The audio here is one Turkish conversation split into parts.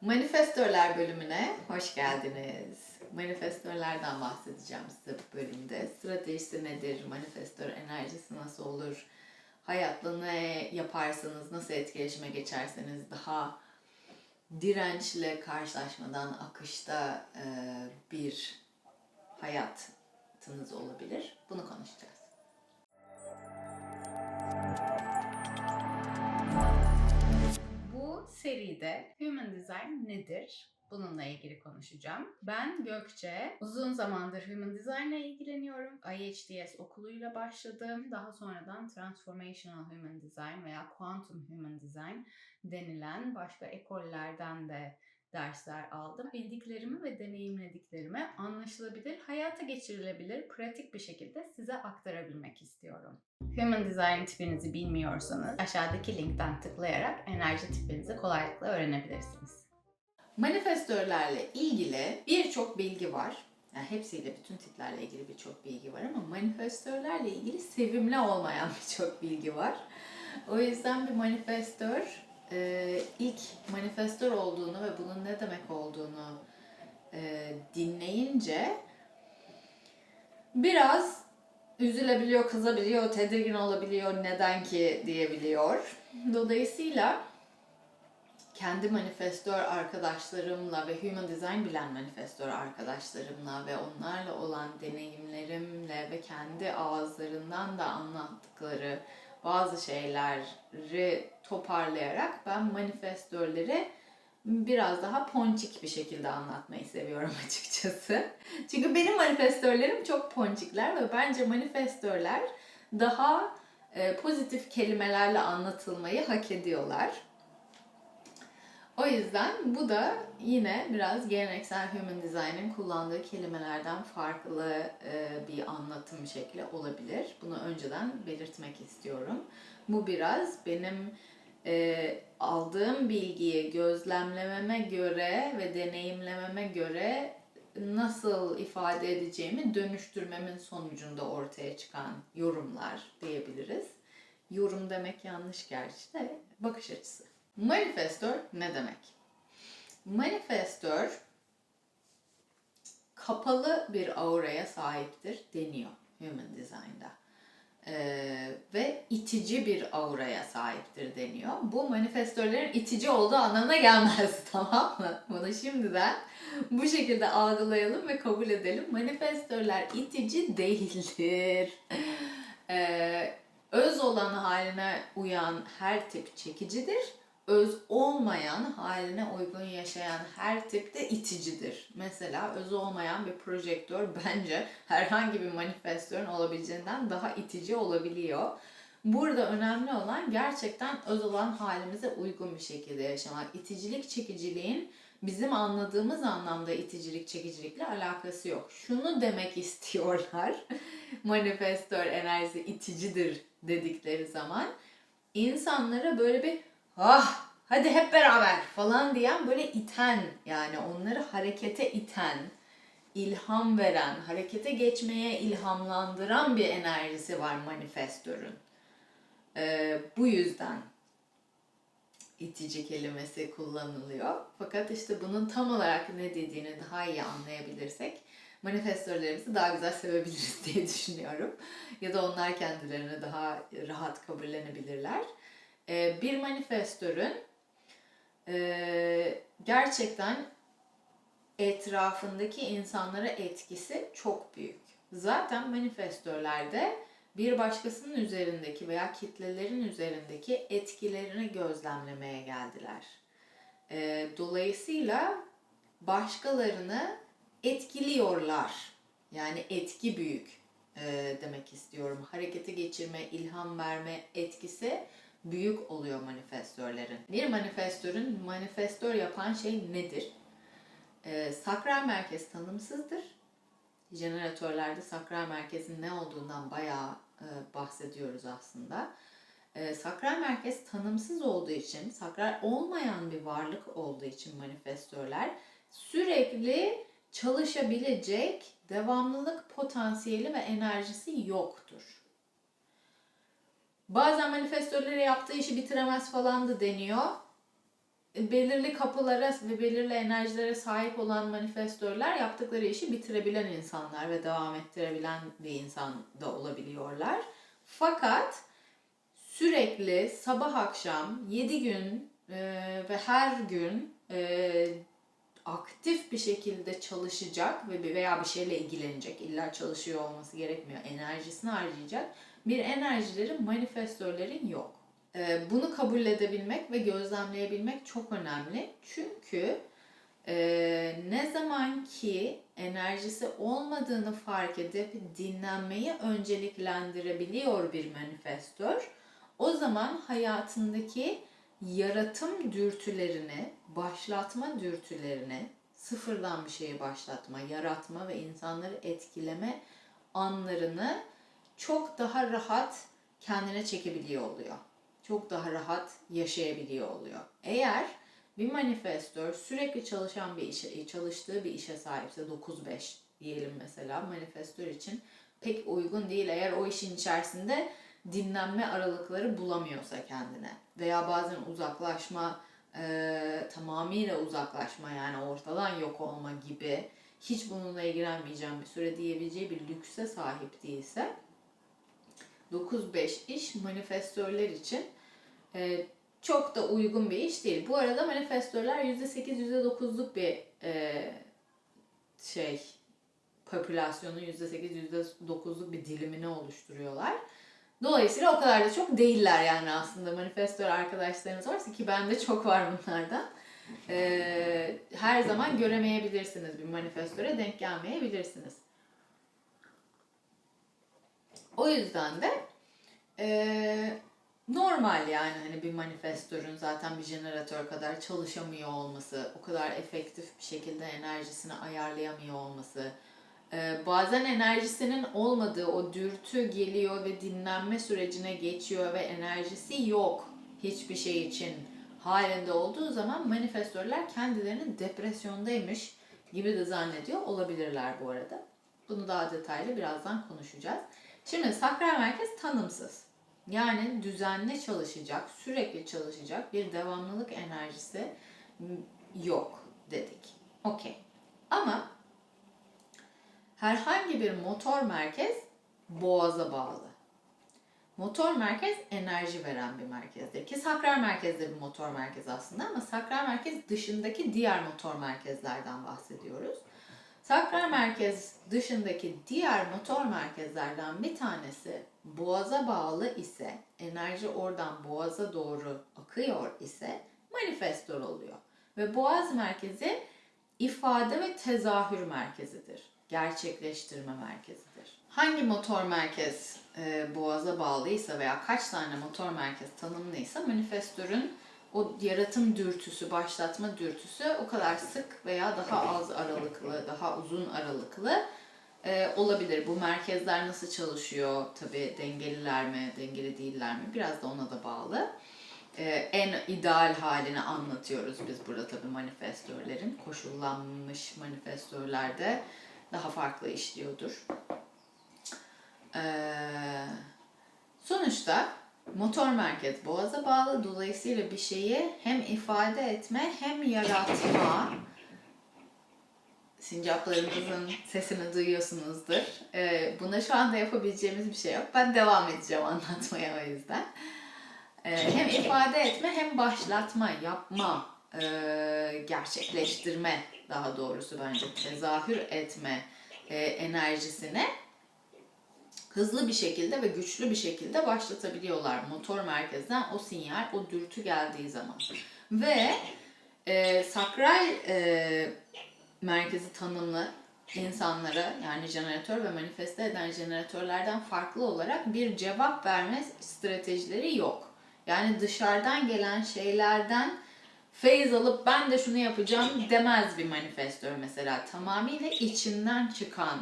Manifestörler bölümüne hoş geldiniz. Manifestörlerden bahsedeceğim size bu bölümde. Stratejisi nedir? Manifestör enerjisi nasıl olur? Hayatla ne yaparsanız, nasıl etkileşime geçerseniz daha dirençle karşılaşmadan akışta e, bir hayatınız olabilir. Bunu konuşacağız. Seride Human Design nedir? Bununla ilgili konuşacağım. Ben Gökçe. Uzun zamandır Human Design ile ilgileniyorum. IHDS okuluyla başladım. Daha sonradan Transformational Human Design veya Quantum Human Design denilen başka ekollerden de dersler aldım. Bildiklerimi ve deneyimlediklerimi anlaşılabilir, hayata geçirilebilir, pratik bir şekilde size aktarabilmek istiyorum. Human Design tipinizi bilmiyorsanız aşağıdaki linkten tıklayarak enerji tipinizi kolaylıkla öğrenebilirsiniz. Manifestörlerle ilgili birçok bilgi var. Yani hepsiyle bütün tiplerle ilgili birçok bilgi var ama manifestörlerle ilgili sevimli olmayan birçok bilgi var. O yüzden bir manifestör e, ilk manifestör olduğunu ve bunun ne demek olduğunu e, dinleyince biraz üzülebiliyor, kızabiliyor, tedirgin olabiliyor, neden ki diyebiliyor. Dolayısıyla kendi manifestör arkadaşlarımla ve human design bilen manifestör arkadaşlarımla ve onlarla olan deneyimlerimle ve kendi ağızlarından da anlattıkları bazı şeyleri toparlayarak ben manifestörleri biraz daha ponçik bir şekilde anlatmayı seviyorum açıkçası. Çünkü benim manifestörlerim çok ponçikler ve bence manifestörler daha e, pozitif kelimelerle anlatılmayı hak ediyorlar. O yüzden bu da yine biraz geleneksel Human Design'in kullandığı kelimelerden farklı e, bir anlatım şekli olabilir. Bunu önceden belirtmek istiyorum. Bu biraz benim e, aldığım bilgiyi gözlemlememe göre ve deneyimlememe göre nasıl ifade edeceğimi dönüştürmemin sonucunda ortaya çıkan yorumlar diyebiliriz. Yorum demek yanlış gerçi de bakış açısı. Manifestör ne demek? Manifestör kapalı bir auraya sahiptir deniyor Human Design'da. Ee, ve itici bir auraya sahiptir deniyor. Bu manifestörlerin itici olduğu anlamına gelmez tamam mı? Bunu şimdiden bu şekilde algılayalım ve kabul edelim. Manifestörler itici değildir. Ee, öz olan haline uyan her tip çekicidir öz olmayan haline uygun yaşayan her tip de iticidir. Mesela öz olmayan bir projektör bence herhangi bir manifestörün olabileceğinden daha itici olabiliyor. Burada önemli olan gerçekten öz olan halimize uygun bir şekilde yaşamak. İticilik, çekiciliğin bizim anladığımız anlamda iticilik, çekicilikle alakası yok. Şunu demek istiyorlar. Manifestör enerjisi iticidir dedikleri zaman insanlara böyle bir ah hadi hep beraber falan diyen böyle iten yani onları harekete iten, ilham veren, harekete geçmeye ilhamlandıran bir enerjisi var manifestörün. Ee, bu yüzden itici kelimesi kullanılıyor. Fakat işte bunun tam olarak ne dediğini daha iyi anlayabilirsek manifestörlerimizi daha güzel sevebiliriz diye düşünüyorum. Ya da onlar kendilerini daha rahat kabullenebilirler. Ee, bir manifestörün e, gerçekten etrafındaki insanlara etkisi çok büyük. Zaten manifestörlerde bir başkasının üzerindeki veya kitlelerin üzerindeki etkilerini gözlemlemeye geldiler. Ee, dolayısıyla başkalarını etkiliyorlar. Yani etki büyük e, demek istiyorum. Harekete geçirme, ilham verme etkisi büyük oluyor manifestörlerin. Bir manifestörün manifestör yapan şey nedir? Ee, sakral merkez tanımsızdır. Jeneratörlerde sakral merkezin ne olduğundan bayağı e, bahsediyoruz aslında. E, sakral merkez tanımsız olduğu için, sakral olmayan bir varlık olduğu için manifestörler sürekli çalışabilecek devamlılık potansiyeli ve enerjisi yoktur. Bazen manifestörlere yaptığı işi bitiremez falan da deniyor. belirli kapılara ve belirli enerjilere sahip olan manifestörler yaptıkları işi bitirebilen insanlar ve devam ettirebilen bir insan da olabiliyorlar. Fakat sürekli sabah akşam 7 gün e, ve her gün e, aktif bir şekilde çalışacak ve veya bir şeyle ilgilenecek. İlla çalışıyor olması gerekmiyor. Enerjisini harcayacak. Bir enerjilerin manifestörlerin yok. Ee, bunu kabul edebilmek ve gözlemleyebilmek çok önemli. Çünkü e, ne zaman ki enerjisi olmadığını fark edip dinlenmeyi önceliklendirebiliyor bir manifestör, o zaman hayatındaki yaratım dürtülerini, başlatma dürtülerini, sıfırdan bir şeyi başlatma, yaratma ve insanları etkileme anlarını çok daha rahat kendine çekebiliyor oluyor. Çok daha rahat yaşayabiliyor oluyor. Eğer bir manifestör sürekli çalışan bir işe, çalıştığı bir işe sahipse 9-5 diyelim mesela manifestör için pek uygun değil eğer o işin içerisinde dinlenme aralıkları bulamıyorsa kendine veya bazen uzaklaşma e, tamamıyla uzaklaşma yani ortadan yok olma gibi hiç bununla ilgilenmeyeceğim bir süre diyebileceği bir lükse sahip değilse 9-5 iş manifestörler için e, çok da uygun bir iş değil. Bu arada manifestörler %8-%9'luk bir e, şey popülasyonun %8-%9'luk bir dilimini oluşturuyorlar. Dolayısıyla o kadar da çok değiller yani aslında manifestör arkadaşlarınız varsa ki bende çok var bunlardan. Ee, her zaman göremeyebilirsiniz bir manifestöre denk gelmeyebilirsiniz. O yüzden de e, normal yani hani bir manifestörün zaten bir jeneratör kadar çalışamıyor olması, o kadar efektif bir şekilde enerjisini ayarlayamıyor olması, ee, bazen enerjisinin olmadığı o dürtü geliyor ve dinlenme sürecine geçiyor ve enerjisi yok hiçbir şey için halinde olduğu zaman manifestörler kendilerini depresyondaymış gibi de zannediyor olabilirler bu arada. Bunu daha detaylı birazdan konuşacağız. Şimdi sakral merkez tanımsız. Yani düzenli çalışacak, sürekli çalışacak bir devamlılık enerjisi yok dedik. Okey. Ama herhangi bir motor merkez boğaza bağlı. Motor merkez enerji veren bir merkezdir. Ki sakral merkez de bir motor merkez aslında ama sakral merkez dışındaki diğer motor merkezlerden bahsediyoruz. Sakral merkez dışındaki diğer motor merkezlerden bir tanesi boğaza bağlı ise, enerji oradan boğaza doğru akıyor ise manifestör oluyor. Ve boğaz merkezi ifade ve tezahür merkezidir gerçekleştirme merkezidir. Hangi motor merkez e, boğaza bağlıysa veya kaç tane motor merkez tanımlıysa manifestörün o yaratım dürtüsü, başlatma dürtüsü o kadar sık veya daha az aralıklı, daha uzun aralıklı e, olabilir. Bu merkezler nasıl çalışıyor? Tabii dengeliler mi, dengeli değiller mi? Biraz da ona da bağlı. E, en ideal halini anlatıyoruz biz burada tabii manifestörlerin. Koşullanmış manifestörlerde daha farklı işliyordur. Ee, sonuçta motor merkez boğaza bağlı. Dolayısıyla bir şeyi hem ifade etme hem yaratma sincaplarımızın sesini duyuyorsunuzdur. Ee, buna şu anda yapabileceğimiz bir şey yok. Ben devam edeceğim anlatmaya o yüzden. Ee, hem ifade etme hem başlatma, yapma, e, gerçekleştirme daha doğrusu bence tezahür etme e, enerjisine hızlı bir şekilde ve güçlü bir şekilde başlatabiliyorlar motor merkezden o sinyal, o dürtü geldiği zaman. Ve e, sakral e, merkezi tanımlı insanlara yani jeneratör ve manifeste eden jeneratörlerden farklı olarak bir cevap verme stratejileri yok. Yani dışarıdan gelen şeylerden feyiz alıp ben de şunu yapacağım demez bir manifestör mesela. Tamamıyla içinden çıkan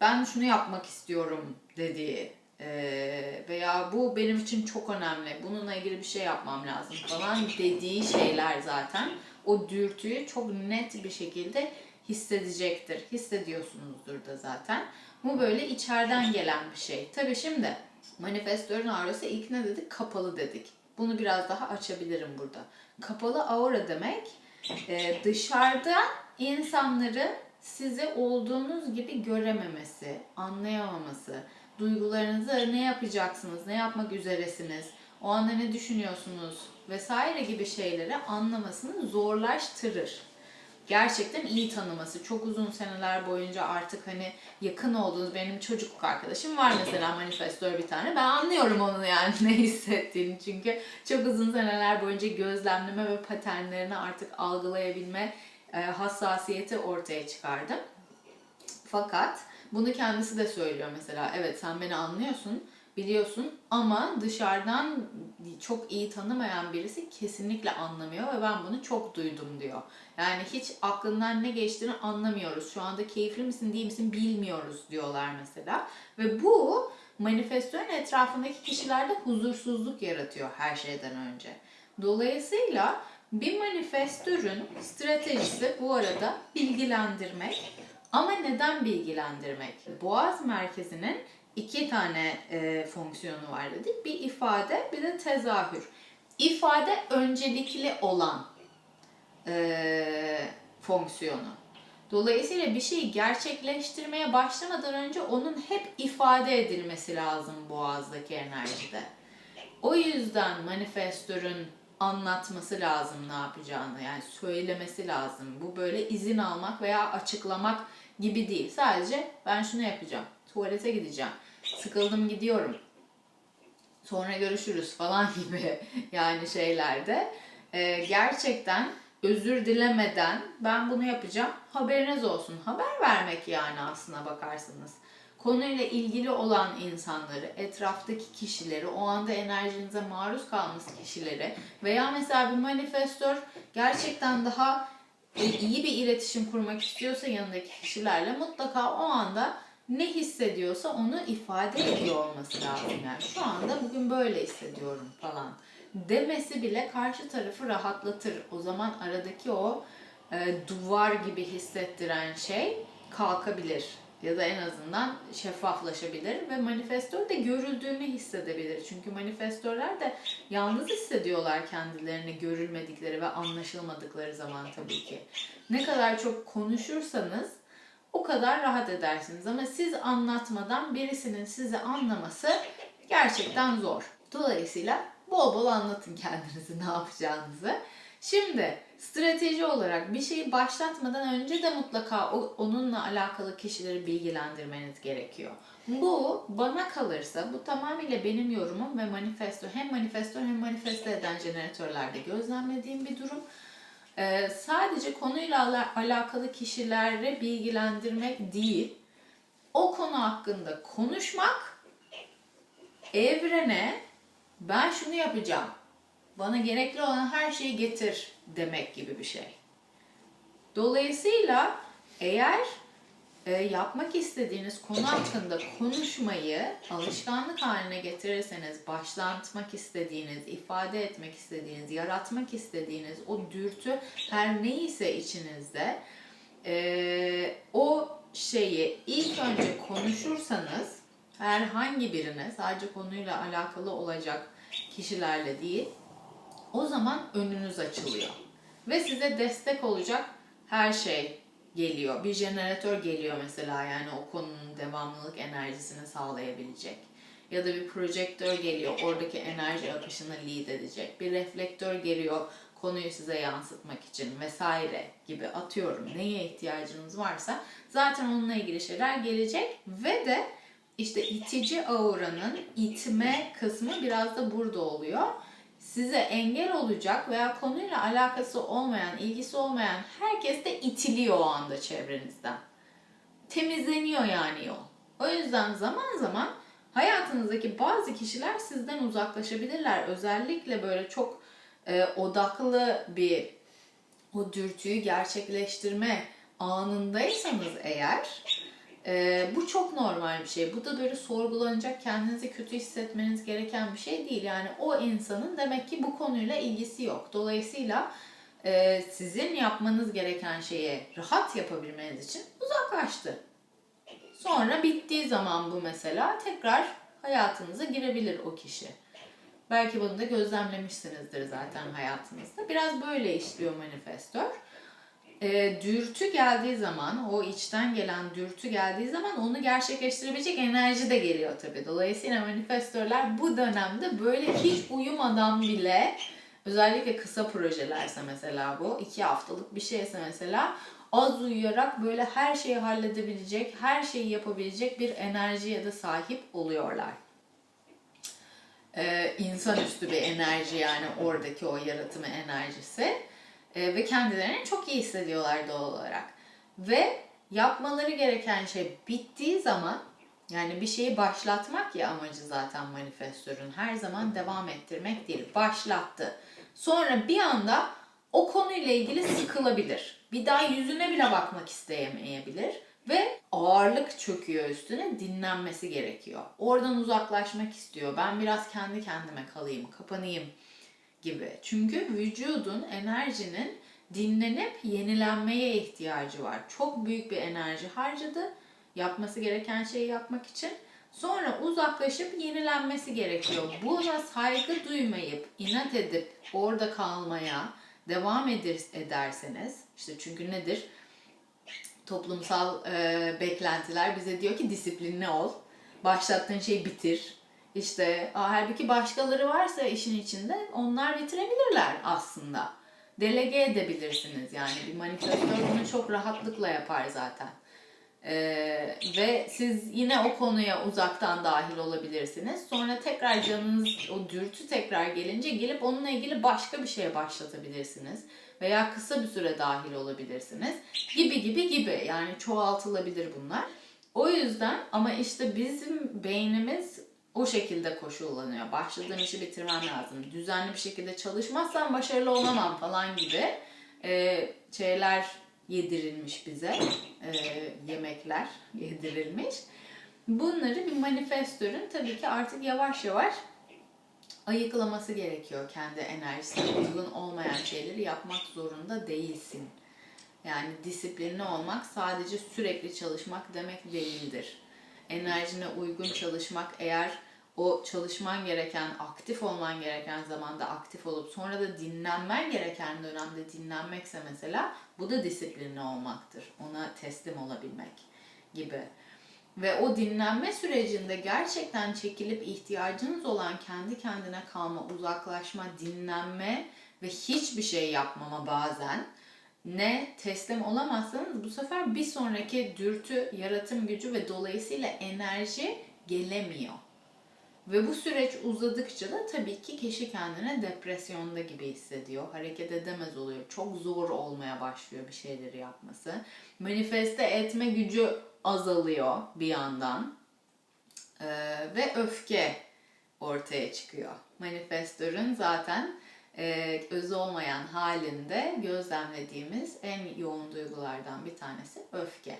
ben şunu yapmak istiyorum dediği eee, veya bu benim için çok önemli bununla ilgili bir şey yapmam lazım falan dediği şeyler zaten o dürtüyü çok net bir şekilde hissedecektir. Hissediyorsunuzdur da zaten. Bu böyle içeriden gelen bir şey. Tabii şimdi manifestörün aurası ilk ne dedik? Kapalı dedik. Bunu biraz daha açabilirim burada. Kapalı aura demek e, dışarıda insanları sizi olduğunuz gibi görememesi, anlayamaması, duygularınızı ne yapacaksınız, ne yapmak üzeresiniz, o anda ne düşünüyorsunuz vesaire gibi şeyleri anlamasını zorlaştırır. Gerçekten iyi tanıması. Çok uzun seneler boyunca artık hani yakın olduğunuz benim çocukluk arkadaşım var mesela manifestör bir tane. Ben anlıyorum onun yani ne hissettiğini çünkü çok uzun seneler boyunca gözlemleme ve paternlerini artık algılayabilme hassasiyeti ortaya çıkardım. Fakat bunu kendisi de söylüyor mesela. Evet sen beni anlıyorsun, biliyorsun ama dışarıdan çok iyi tanımayan birisi kesinlikle anlamıyor ve ben bunu çok duydum diyor. Yani hiç aklından ne geçtiğini anlamıyoruz. Şu anda keyifli misin değil misin bilmiyoruz diyorlar mesela. Ve bu manifestörün etrafındaki kişilerde huzursuzluk yaratıyor her şeyden önce. Dolayısıyla bir manifestörün stratejisi bu arada bilgilendirmek. Ama neden bilgilendirmek? Boğaz merkezinin iki tane e, fonksiyonu var dedik. Bir ifade, bir de tezahür. İfade öncelikli olan e, fonksiyonu. Dolayısıyla bir şeyi gerçekleştirmeye başlamadan önce onun hep ifade edilmesi lazım boğazdaki enerjide. O yüzden manifestörün anlatması lazım ne yapacağını yani söylemesi lazım. Bu böyle izin almak veya açıklamak gibi değil. Sadece ben şunu yapacağım. Tuvalete gideceğim. Sıkıldım gidiyorum. Sonra görüşürüz falan gibi yani şeylerde. Ee, gerçekten özür dilemeden ben bunu yapacağım. Haberiniz olsun. Haber vermek yani aslına bakarsanız. Konuyla ilgili olan insanları, etraftaki kişileri, o anda enerjinize maruz kalmış kişileri veya mesela bir manifestör gerçekten daha e, iyi bir iletişim kurmak istiyorsa yanındaki kişilerle mutlaka o anda ne hissediyorsa onu ifade ediyor olması lazım. Yani şu anda bugün böyle hissediyorum falan demesi bile karşı tarafı rahatlatır. O zaman aradaki o e, duvar gibi hissettiren şey kalkabilir ya da en azından şeffaflaşabilir ve manifestör de görüldüğünü hissedebilir. Çünkü manifestörler de yalnız hissediyorlar kendilerini görülmedikleri ve anlaşılmadıkları zaman tabii ki. Ne kadar çok konuşursanız o kadar rahat edersiniz ama siz anlatmadan birisinin sizi anlaması gerçekten zor. Dolayısıyla bol bol anlatın kendinizi ne yapacağınızı. Şimdi strateji olarak bir şeyi başlatmadan önce de mutlaka onunla alakalı kişileri bilgilendirmeniz gerekiyor. Bu bana kalırsa bu tamamıyla benim yorumum ve manifesto hem manifesto hem manifesto eden jeneratörlerde gözlemlediğim bir durum. Ee, sadece konuyla ala- alakalı kişileri bilgilendirmek değil, o konu hakkında konuşmak, evrene ben şunu yapacağım, bana gerekli olan her şeyi getir demek gibi bir şey. Dolayısıyla eğer e, yapmak istediğiniz konu hakkında konuşmayı alışkanlık haline getirirseniz, başlatmak istediğiniz, ifade etmek istediğiniz, yaratmak istediğiniz o dürtü her neyse içinizde e, o şeyi ilk önce konuşursanız herhangi birine sadece konuyla alakalı olacak kişilerle değil o zaman önünüz açılıyor. Ve size destek olacak her şey geliyor. Bir jeneratör geliyor mesela yani o konunun devamlılık enerjisini sağlayabilecek. Ya da bir projektör geliyor oradaki enerji akışını lead edecek. Bir reflektör geliyor konuyu size yansıtmak için vesaire gibi atıyorum neye ihtiyacınız varsa zaten onunla ilgili şeyler gelecek ve de işte itici auranın itme kısmı biraz da burada oluyor size engel olacak veya konuyla alakası olmayan, ilgisi olmayan herkes de itiliyor o anda çevrenizden. Temizleniyor yani yol. O yüzden zaman zaman hayatınızdaki bazı kişiler sizden uzaklaşabilirler. Özellikle böyle çok e, odaklı bir o dürtüyü gerçekleştirme anındaysanız eğer ee, bu çok normal bir şey. Bu da böyle sorgulanacak, kendinizi kötü hissetmeniz gereken bir şey değil. Yani o insanın demek ki bu konuyla ilgisi yok. Dolayısıyla e, sizin yapmanız gereken şeyi rahat yapabilmeniz için uzaklaştı. Sonra bittiği zaman bu mesela tekrar hayatınıza girebilir o kişi. Belki bunu da gözlemlemişsinizdir zaten hayatınızda. Biraz böyle işliyor manifestör. Ee, dürtü geldiği zaman, o içten gelen dürtü geldiği zaman onu gerçekleştirebilecek enerji de geliyor tabii. Dolayısıyla manifestörler bu dönemde böyle hiç uyumadan bile özellikle kısa projelerse mesela bu, iki haftalık bir şeyse mesela az uyuyarak böyle her şeyi halledebilecek, her şeyi yapabilecek bir enerjiye de sahip oluyorlar e, insanüstü bir enerji yani oradaki o yaratımı enerjisi E, ve kendilerini çok iyi hissediyorlar doğal olarak ve yapmaları gereken şey bittiği zaman yani bir şeyi başlatmak ya amacı zaten manifestörün her zaman devam ettirmek değil başlattı sonra bir anda o konuyla ilgili sıkılabilir bir daha yüzüne bile bakmak isteyemeyebilir ve ağırlık çöküyor üstüne dinlenmesi gerekiyor. Oradan uzaklaşmak istiyor. Ben biraz kendi kendime kalayım, kapanayım gibi. Çünkü vücudun, enerjinin dinlenip yenilenmeye ihtiyacı var. Çok büyük bir enerji harcadı yapması gereken şeyi yapmak için. Sonra uzaklaşıp yenilenmesi gerekiyor. Buna saygı duymayıp, inat edip orada kalmaya devam eder- ederseniz, işte çünkü nedir? toplumsal e, beklentiler bize diyor ki disiplinli ol. Başlattığın şeyi bitir. İşte halbuki başkaları varsa işin içinde onlar bitirebilirler aslında. Delege edebilirsiniz yani bir manifestör bunu çok rahatlıkla yapar zaten. E, ve siz yine o konuya uzaktan dahil olabilirsiniz. Sonra tekrar canınız o dürtü tekrar gelince gelip onunla ilgili başka bir şeye başlatabilirsiniz veya kısa bir süre dahil olabilirsiniz gibi gibi gibi yani çoğaltılabilir bunlar. O yüzden ama işte bizim beynimiz o şekilde koşullanıyor. Başladığım işi bitirmem lazım. Düzenli bir şekilde çalışmazsam başarılı olamam falan gibi e, şeyler yedirilmiş bize. E, yemekler yedirilmiş. Bunları bir manifestörün tabii ki artık yavaş yavaş ayıklaması gerekiyor kendi enerjisine uygun olmayan şeyleri yapmak zorunda değilsin. Yani disiplinli olmak sadece sürekli çalışmak demek değildir. Enerjine uygun çalışmak eğer o çalışman gereken, aktif olman gereken zamanda aktif olup sonra da dinlenmen gereken dönemde dinlenmekse mesela bu da disiplinli olmaktır. Ona teslim olabilmek gibi. Ve o dinlenme sürecinde gerçekten çekilip ihtiyacınız olan kendi kendine kalma, uzaklaşma, dinlenme ve hiçbir şey yapmama bazen ne teslim olamazsanız bu sefer bir sonraki dürtü, yaratım gücü ve dolayısıyla enerji gelemiyor. Ve bu süreç uzadıkça da tabii ki kişi kendine depresyonda gibi hissediyor. Hareket edemez oluyor. Çok zor olmaya başlıyor bir şeyleri yapması. Manifeste etme gücü azalıyor bir yandan. Ee, ve öfke ortaya çıkıyor. Manifestörün zaten e, öz olmayan halinde gözlemlediğimiz en yoğun duygulardan bir tanesi öfke.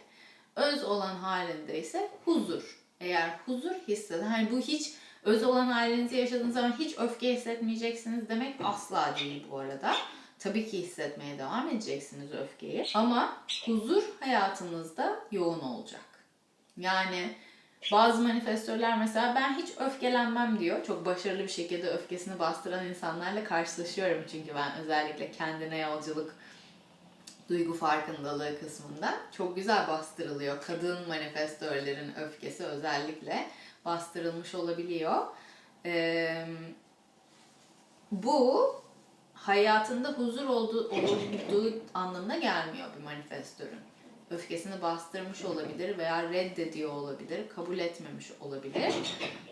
Öz olan halinde ise huzur. Eğer huzur hisseden, hani bu hiç öz olan halinizi yaşadığınız zaman hiç öfke hissetmeyeceksiniz demek asla değil bu arada. Tabii ki hissetmeye devam edeceksiniz öfkeyi. Ama huzur hayatınızda yoğun olacak. Yani bazı manifestörler mesela ben hiç öfkelenmem diyor. Çok başarılı bir şekilde öfkesini bastıran insanlarla karşılaşıyorum çünkü ben özellikle kendine yolculuk duygu farkındalığı kısmında çok güzel bastırılıyor. Kadın manifestörlerin öfkesi özellikle bastırılmış olabiliyor. Ee, bu hayatında huzur olduğu, olduğu anlamına gelmiyor bir manifestörün. Öfkesini bastırmış olabilir veya reddediyor olabilir, kabul etmemiş olabilir.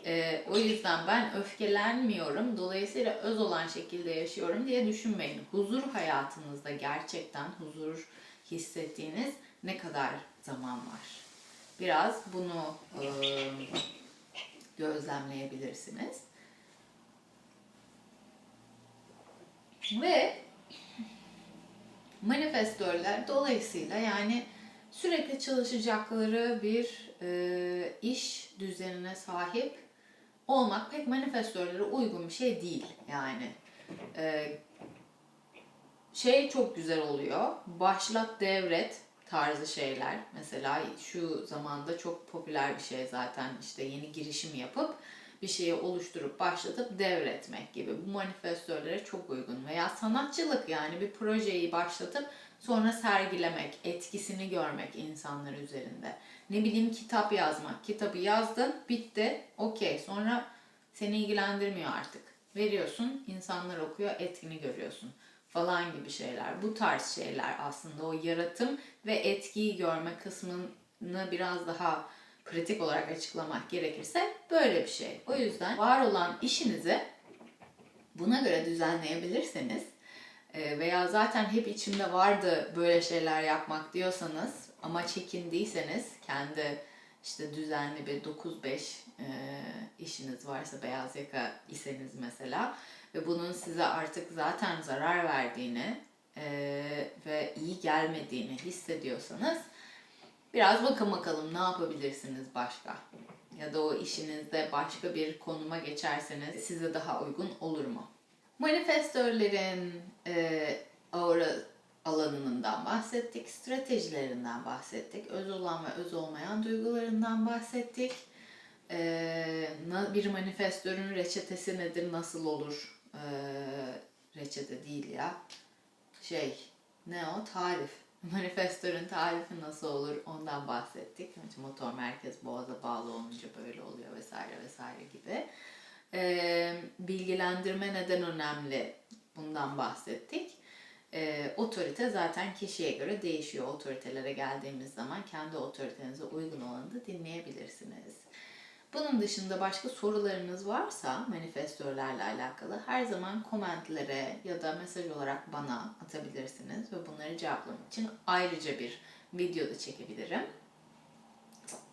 Ee, o yüzden ben öfkelenmiyorum, dolayısıyla öz olan şekilde yaşıyorum diye düşünmeyin. Huzur hayatınızda gerçekten huzur hissettiğiniz ne kadar zaman var? Biraz bunu e, gözlemleyebilirsiniz. Ve manifestörler dolayısıyla yani sürekli çalışacakları bir e, iş düzenine sahip olmak pek manifestörlere uygun bir şey değil yani. E, şey çok güzel oluyor. Başlat devret tarzı şeyler. Mesela şu zamanda çok popüler bir şey zaten işte yeni girişim yapıp bir şeyi oluşturup başlatıp devretmek gibi bu manifestörlere çok uygun veya sanatçılık yani bir projeyi başlatıp sonra sergilemek, etkisini görmek insanlar üzerinde. Ne bileyim kitap yazmak. Kitabı yazdın, bitti, okey. Sonra seni ilgilendirmiyor artık. Veriyorsun, insanlar okuyor, etkini görüyorsun falan gibi şeyler. Bu tarz şeyler aslında o yaratım ve etkiyi görme kısmını biraz daha pratik olarak açıklamak gerekirse böyle bir şey. O yüzden var olan işinizi buna göre düzenleyebilirseniz veya zaten hep içimde vardı böyle şeyler yapmak diyorsanız ama çekindiyseniz kendi işte düzenli bir 9-5 e, işiniz varsa beyaz yaka iseniz mesela ve bunun size artık zaten zarar verdiğini e, ve iyi gelmediğini hissediyorsanız biraz bakın bakalım ne yapabilirsiniz başka ya da o işinizde başka bir konuma geçerseniz size daha uygun olur mu? Manifestörlerin e, aura alanından bahsettik, stratejilerinden bahsettik, öz olan ve öz olmayan duygularından bahsettik. E, bir manifestörün reçetesi nedir, nasıl olur? E, reçete değil ya. Şey, ne o? Tarif. Manifestörün tarifi nasıl olur ondan bahsettik. İşte motor merkez boğaza bağlı olunca böyle oluyor vesaire vesaire gibi. Ee, bilgilendirme neden önemli bundan bahsettik. Ee, otorite zaten kişiye göre değişiyor. Otoritelere geldiğimiz zaman kendi otoritenize uygun olanı da dinleyebilirsiniz. Bunun dışında başka sorularınız varsa manifestörlerle alakalı her zaman komentlere ya da mesaj olarak bana atabilirsiniz ve bunları cevaplamak için ayrıca bir video da çekebilirim.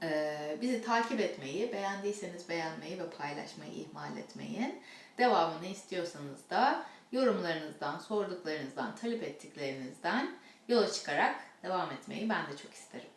Ee, bizi takip etmeyi, beğendiyseniz beğenmeyi ve paylaşmayı ihmal etmeyin. Devamını istiyorsanız da yorumlarınızdan, sorduklarınızdan, talep ettiklerinizden yola çıkarak devam etmeyi ben de çok isterim.